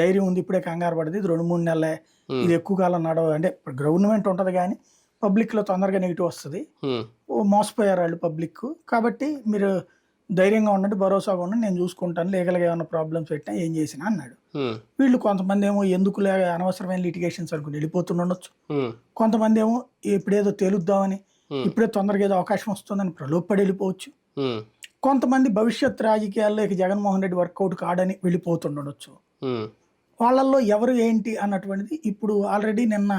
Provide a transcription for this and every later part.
ధైర్యం ఉంది ఇప్పుడే కంగారు పడింది. ఇది రెండు మూడు నెలలే. ఇది ఎక్కువ కాలం నడవ అంటే గవర్నమెంట్ ఉంటుంది కానీ పబ్లిక్లో తొందరగా నెగిటివ్ వస్తుంది. మోసపోయారు వాళ్ళు పబ్లిక్ కాబట్టి మీరు ధైర్యంగా ఉండండి భరోసాగా ఉండండి నేను చూసుకుంటాను. లీగల్గా ఏమైనా ప్రాబ్లమ్స్ పెట్టినా ఏం చేసినా అన్నాడు. వీళ్ళు కొంతమంది ఏమో ఎందుకులే అనవసరమైన లిటిగేషన్స్ అనుకుని వెళ్ళిపోతుండొచ్చు కొంతమంది ఏమో ఇప్పుడేదో తేలుద్దామని. ఇప్పుడే తొందరగా ఏదో అవకాశం వస్తుందని ప్రలోభపడి వెళ్ళిపోవచ్చు. కొంతమంది భవిష్యత్ రాజకీయాల్లో ఇక జగన్మోహన్ రెడ్డి వర్కౌట్ కాడని వెళ్ళిపోతుండొచ్చు వాళ్ళల్లో ఎవరు ఏంటి అన్నటువంటిది ఇప్పుడు ఆల్రెడీ నిన్న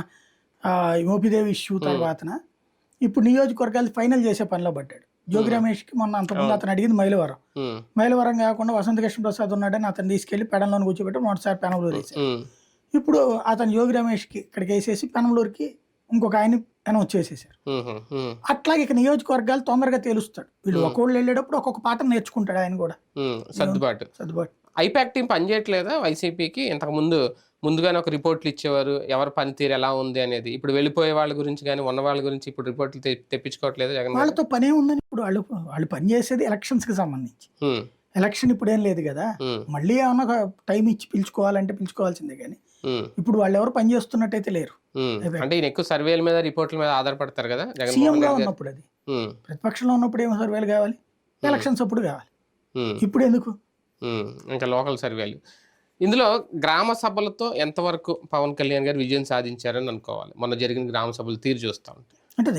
మోపిదేవి ఇష్యూ తర్వాతన ఇప్పుడు నియోజకవర్గాలు ఫైనల్ చేసే పనిలో పడ్డాడు. జోగి రమేష్కి మొన్న అంతకుముందు అతను అడిగింది మైలవరం. మైలవరం కాకుండా వసంత కృష్ణ ప్రసాద్ ఉన్నాడని అతను తీసుకెళ్ళి పెడంలో కూర్చోబెట్టి మొదటిసారి పెనంలూరు ఉమ్, ఇప్పుడు అతను యోగి రమేష్కి ఇక్కడికి వేసేసి పెనంలూరుకి ఇంకొక ఆయన అనౌన్స్ చేసేసారు అట్లాగే ఇక నియోజకవర్గాలు తొందరగా తెలుస్తాడు. వీళ్ళు ఒక్కోళ్ళు వెళ్ళేటప్పుడు ఒక్కొక్క పాఠం నేర్చుకుంటాడు ఆయన కూడా. సర్దుబాటు. సర్దుబాటు. ఐపాక్ టీం పనిచేయట్లేదా వైసీపీకి? ఇంతకు ముందు ముందుగానే ఒక రిపోర్ట్లు ఇచ్చేవారు ఎవరి పనితీరు ఎలా ఉంది అనేది. ఇప్పుడు వెళ్ళిపోయే వాళ్ళ గురించి కానీ ఉన్న వాళ్ళ గురించి ఇప్పుడు రిపోర్ట్లు తెప్పించుకోవట్లేదు జగన్? వాళ్ళతో పనే ఉందని ఇప్పుడు వాళ్ళు వాళ్ళు పని చేసేది ఎలక్షన్స్కి సంబంధించి ఎలక్షన్ ఇప్పుడు ఏం లేదు కదా. మళ్ళీ ఏమన్నా టైం ఇచ్చి పిలుచుకోవాలంటే పిలుచుకోవాల్సిందే కానీ ఇప్పుడు వాళ్ళు ఎవరు పని చేస్తున్నట్టయితే లేరు. అంటే ఈయన ఎక్కువ సర్వేల మీద రిపోర్ట్ల మీద ఆధారపడతారు కదా సీఎం గా ఉన్నప్పుడు అది. ప్రతిపక్షంలో ఉన్నప్పుడు ఏమో సర్వేలు కావాలి? ఎలక్షన్స్ అప్పుడు కావాలి. ఇప్పుడు ఎందుకు. ఇంకా లోకల్ సర్వేలు ఇందులో గ్రామ సభలతో ఎంతవరకు పవన్ కళ్యాణ్ గారు విజయం సాధించారని అనుకోవాలి. మొన్న జరిగిన గ్రామ సభలు తీరు చూస్తా ఉంటాయి